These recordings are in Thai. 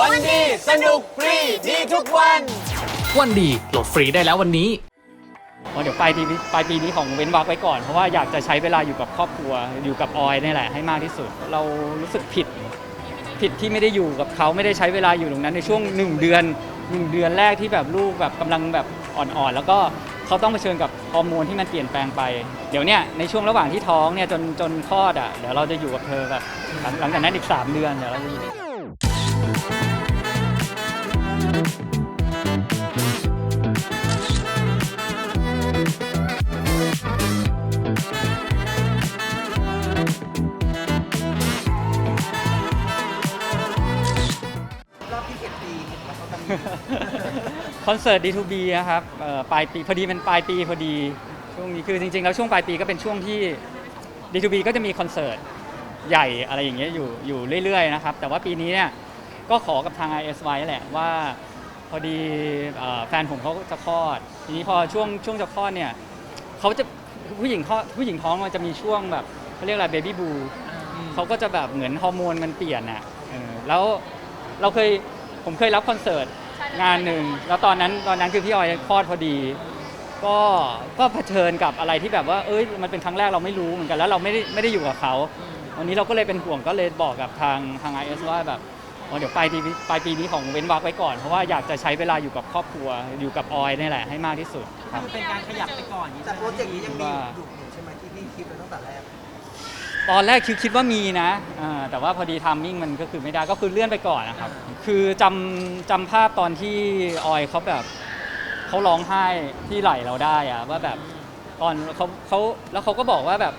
วันดีสนุกฟรีดีทุกวัน วันดีโหลดฟรีได้แล้ววันนี้เพราะเดี๋ยวปลายปีนี้ปลายปีนี้ของเว้นวักไว้ก่อน เพราะว่าอยากจะใช้เวลาอยู่กับครอบครัว อยู่กับออยนี่แหละให้มากที่สุด เรารู้สึกผิด ผิดที่ไม่ได้อยู่กับเขาไม่ได้ใช้เวลาอยู่ตรงนั้นในช่วงหนึ่งเดือนหนึ่งเดือนแรกที่แบบลูกแบบกำลังแบบอ่อนๆ แล้วก็เขาต้องเผชิญกับฮอร์โมนที่มันเปลี่ยนแปลงไป เดี๋ยวเนี้ยในช่วงระหว่างที่ท้องเนี่ยจนจนคลอดอะเดี๋ยวเราจะอยู่กับเธอแบบหลังหลังจากนั้นอีกสามเดือนเดี๋ยวเราจะอยู่ รอบที่เจ็ดปีเห็นว่าเขาจะมีคอนเสิร์ต D2B นะครับเอ่อปลายปีพอดีเป็นปลายปีพอดีช่วงนี้คือจริงๆ แล้วช่วงปลายปีก็เป็นช่วงที่ D2B ก็จะมีคอนเสิร์ตใหญ่อะไรอย่างเงี้ยอยู่อยู่เรื่อยๆนะครับแต่ว่าปีนี้เนี่ย ก็ขอกับทาง IS ไว้แหละว่าพอดีเอ่อแฟนผมเขาจะคลอด ทีนี้พอช่วงช่วงจะคลอดเนี่ยเขาจะผู้หญิงคลอดผู้หญิงท้องมันจะมีช่วงแบบเขาเรียกอะไรเบบี้บูเขาก็จะแบบเหมือนฮอร์โมนมันเปลี่ยนอะเออแล้วเราเคยผมเคยรับคอนเสิร์ตงานหนึ่งแล้วตอนนั้นตอนนั้นคือพี่ออยคลอดพอดี ก็ก็เผชิญกับอะไรที่แบบว่า เอ้ยมันเป็นครั้งแรกเราไม่รู้เหมือนกันแล้วเราไม่ได้ไม่ได้อยู่กับเขาวันนี้เราก็เลยเป็นห่วงก็เลยบอกกับทางทางไอเอสว่าแบบอ๋อ เดี๋ยวปลายปีปลายปีนี้ของเว้นวักไว้ก่อน เพราะว่าอยากจะใช้เวลาอยู่กับครอบครัวอยู่กับออยนี่แหละให้มากที่สุดครับมันเป็นการขยับไปก่อนอย่างนี้แต่โปรเจกต์นี้ยังมีอยู่อยู่ใช่ไหมที่พี่คิดไว้ตั้งแต่แรกตอนแรกคิดคิดว่ามีนะอ่าแต่ว่าพอดีทามมิ่งมันก็คือไม่ได้ก็คือเลื่อนไปก่อนนะครับ คือจำจำภาพตอนที่ออยเขาแบบเขาร้องไห้ที่ไหลเราได้อะว่าแบบตอนเขาเขาแล้วเขาก็บอกว่าแบบ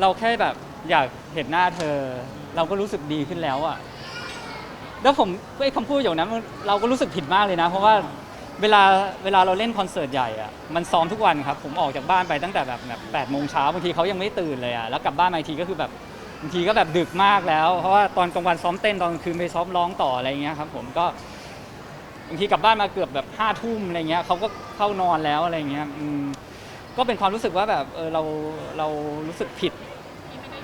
เราแค่แบบอยากเห็นหน้าเธอ เราก็รู้สึกดีขึ้นแล้วอะ แล้วผมไอ้คำพูดอย่างนั้นมันเราก็รู้สึกผิดมากเลยนะ เพราะว่าเวลาเวลาเราเล่นคอนเสิร์ตใหญ่อะมันซ้อมทุกวันครับ ผมออกจากบ้านไปตั้งแต่แบบแบบแปดโมงเช้าบางทีเขายังไม่ตื่นเลยอะแล้วกลับบ้านมาอีกทีก็คือแบบบางทีก็แบบดึกมากแล้ว เพราะว่าตอนกลางวันซ้อมเต้นตอนกลางคืนไปซ้อมร้องต่ออะไรเงี้ยครับผมก็บางทีกลับบ้านมาเกือบแบบห้าทุ่มอะไรเงี้ยเขาก็เข้านอนแล้วอะไรเงี้ยอืมก็เป็นความรู้สึกว่าแบบเออเราเรารู้สึกผิด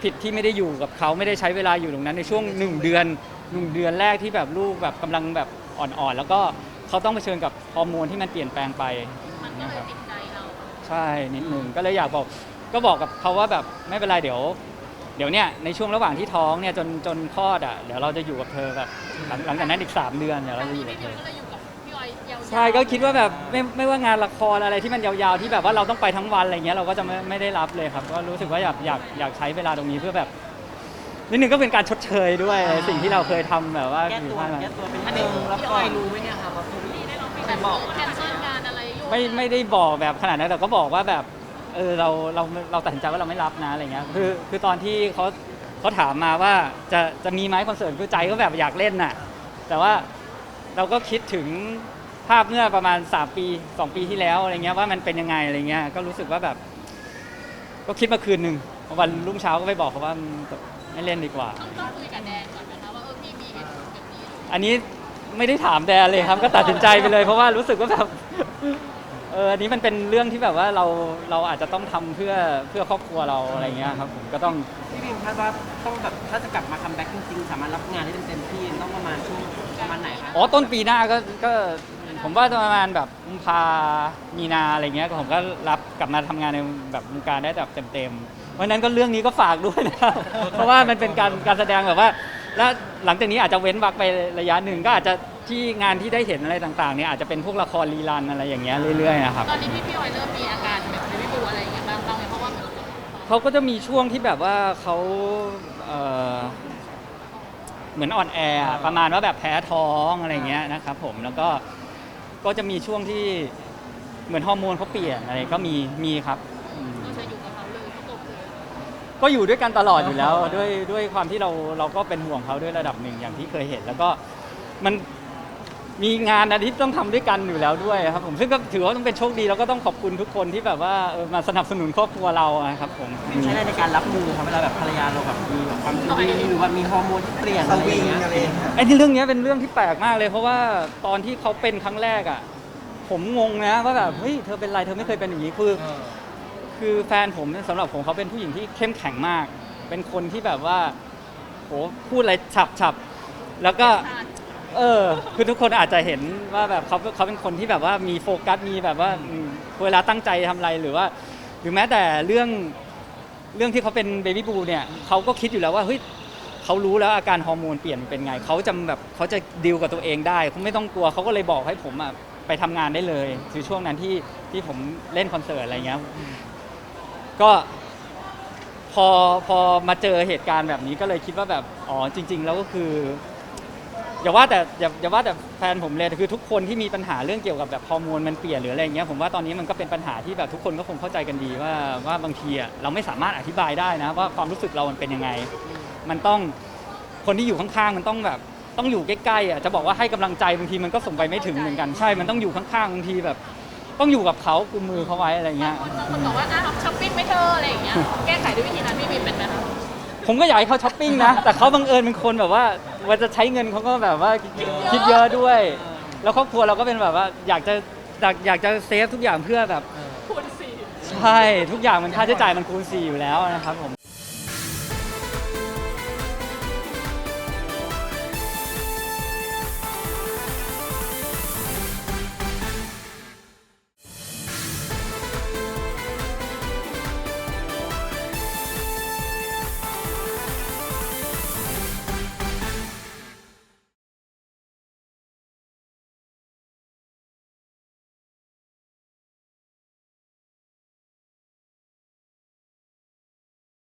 ผิดที่ไม่ได้อยู่กับเขาไม่ได้ใช้เวลาอยู่ตรงนั้นในช่วงหนึ่งเดือน หนึ่งเดือนแรกที่แบบลูกแบบกำลังแบบอ่อนๆ แล้วก็เขาต้องเผชิญกับฮอร์โมนที่มันเปลี่ยนแปลงไปมันก็เลยติดใจเราใช่นิดหนึ่งก็เลยอยากบอกก็บอกกับเขาว่าแบบไม่เป็นไรเดี๋ยว เดี๋ยวเนี้ยในช่วงระหว่างที่ท้องเนี่ยจนจนคลอดอะเดี๋ยวเราจะอยู่กับเธอแบบหลังหลังจากนั้นอีกสามเดือนเดี๋ยวเราจะอยู่พี่กับเธบิวอก็เลยอยู่กับพี่ออยยาวๆใช่ก็คิดว่าแบบไม่ไม่ว่างานละครอะไรที่มันยาวๆที่แบบว่าเราต้องไปทั้งวันอะไรเงี้ยเราก็จะไม่ไม่ได้รับเลยครับก็รู้สึกว่าอยากอยากอยากใช้เวลาตรงนี้เพื่อแบบ นิดนึงก็เป็นการชดเชยด้วย สิ่งที่เราเคยทำแบบว่าแก้อยู่ตัวบ้านมาแก้ตัวเป็นอันนี้แล้วพี่ออยรู้ไหมเนี่ยครับว่าพี่ได้ลองไปบอกแคนเซิลงานอะไรอยู่ไม่ไม่ได้บอกแบบขนาดนั้นแต่ก็บอกว่าแบบเออเราเราเราตัดสินใจว่าเราไม่รับนะอะไรเงี้ยคือคือตอนที่เขาเขาถามมาว่าจะจะมีไหมคอนเสิร์ตคือใจก็แบบอยากเล่นน่ะ แต่ว่าเราก็คิดถึงภาพเมื่อประมาณ 3 ปี 2 ปีที่แล้วอะไรเงี้ยว่ามันเป็นยังไงอะไรเงี้ยก็รู้สึกว่าแบบ ก็คิดมาคืนหนึ่งวันรุ่งเช้าก็ไปบอกเขาว่า ไม่เล่นดีกว่า ต้องต้องคุยกับแดนก่อนนะคะว่าเออพี่มีเหตุผลแบบนี้อันนี้ไม่ได้ถามแดนเลยครับ ก็ตัดสินใจไปเลย เพราะว่ารู้สึกว่าแบบเอออันนี้มันเป็นเรื่องที่แบบว่าเราเราอาจจะต้องทำเพื่อเพื่อครอบครัวเราอะไรเงี้ยครับผมก็ต้อง พี่บิวคาดว่าต้องแบบถ้าจะกลับมาคัมแบ็กจริงๆ สามารถรับงานได้เต็มๆที่ต้องประมาณช่วงประมาณไหนคะอ๋อต้นปีหน้าก็ก็ผมว่าประมาณแบบกุมภามีนาอะไรเงี้ยผมก็รับกลับมาทำงานในแบบวงการได้แบบเต็มๆ เพราะฉะนั้นก็เรื่องนี้ก็ฝากด้วยนะครับ เพราะว่ามันเป็นการการแสดงแบบว่า แล้วหลังจากนี้อาจจะเว้นวักไประยะหนึ่งก็อาจจะที่งานที่ได้เห็นอะไรต่างๆเนี่ยอาจจะเป็นพวกละครรีรันอะไรอย่างเงี้ยเรื่อยๆนะครับ ตอนนี้พี่พี่ออยเริ่มมีอาการแบบเบบี้บูอะไรอย่างเงี้ยบ้างบ้างไหมเพราะว่ามันเขาก็จะมีช่วงที่แบบว่าเขาเอ่อเหมือนอ่อนแออะประมาณว่าแบบแพ้ท้องอะไรเงี้ยนะครับผมแล้วก็ก็จะมีช่วงที่เหมือนฮอร์โมนเขาเปลี่ยนอะไรก็มีมีครับ ก็อยู่ด้วยกันตลอดอยู่แล้ว ด้วยด้วยความที่เราเราก็เป็นห่วงเขาด้วยระดับหนึ่งอย่างที่เคยเห็น แล้วก็มันมีงานอาทิตย์ต้องทำด้วยกันอยู่แล้วด้วยครับผมซึ่งก็ถือว่าต้องเป็นโชคดีแล้วก็ต้องขอบคุณทุกคนที่แบบว่าเออมาสนับสนุนครอบครัวเราอะครับผมใช้อะไรในการรับมือครับเวลาแบบภรรยาเราแบบมีแบบความสวีหรือว่ามีฮอร์โมนที่เปลี่ยนอะไรอย่างเงี้ยไอ้ที่เรื่องเนี้ยเป็นเรื่องที่แปลกมากเลย เพราะว่าตอนที่เขาเป็นครั้งแรกอะผมงงนะว่าแบบเฮ้ยเธอเป็นไรเธอไม่เคยเป็นอย่างนี้คือ คือแฟนผมเนี่ยสำหรับผมเขาเป็นผู้หญิงที่เข้มแข็งมาก เป็นคนที่แบบว่าโหพูดอะไรฉับฉับแล้วก็ เออ คือทุกคนอาจจะเห็นว่าแบบเขาเขาเป็นคนที่แบบว่ามีโฟกัสมีแบบว่าอืมเวลาตั้งใจทำอะไรหรือว่า หรือแม้แต่เรื่องเรื่องที่เขาเป็นเบบี้บูเนี่ยเขาก็คิดอยู่แล้วว่าเฮ้ยเขารู้แล้วอาการฮอร์โมนเปลี่ยนเป็นไงเขาจะแบบเขาจะดิวกับตัวเองได้เขาไม่ต้องกลัวเขาก็เลยบอกให้ผมอะไปทำงานได้เลยคือช่วงนั้นที่ที่ผมเล่นคอนเสิร์ตอะไรเงี้ย ก็พอพอมาเจอเหตุการณ์แบบนี้ก็เลยคิดว่าแบบอ๋อจริง ๆ แล้วก็คือ อย่าว่าแต่อย่าอย่าว่าแต่แฟนผมเลยคือทุกคนที่มีปัญหาเรื่องเกี่ยวกับแบบฮอร์โมนมันเปลี่ยนหรืออะไรอย่างเงี้ยผมว่าตอนนี้มันก็เป็นปัญหาที่แบบทุกคนก็คงเข้าใจกันดีว่าว่าบางทีอะเราไม่สามารถอธิบายได้นะว่าความรู้สึกเรามันเป็นยังไง มันต้องคนที่อยู่ข้างๆมันต้องแบบต้องอยู่ใกล้ๆอะจะบอกว่าให้กำลังใจบางทีมันก็ส่งไปไม่ถึงเหมือนกันใช่ มันต้องอยู่ข้างๆบางทีแบบ ต้องอยู่กับเขากุมมือเขาไว้อะไรเงี้ยบางคนบอกว่าอ้าวช้อปปิ้งไม่เธออะไรอย่างเงี้ย แก้ไขด้วยวิธีนั้นพี่บีมเป็นไหมคะผมก็อยากให้เขาช้อปปิ้งนะ แต่เขาบังเอิญเป็นคนแบบว่าเว่าจะใช้เงินเขาก็แบบว่าคิดเยอะด้วย แล้วครอบครัวเราก็เป็นแบบว่าอยากจะอยากอยากจะเซฟทุกอย่างเพื่อแบบ คูณสี่ ใช่ ทุกอย่างมันค่าใช้จ่ายมันคูณสี่อยู่แล้วนะครับผม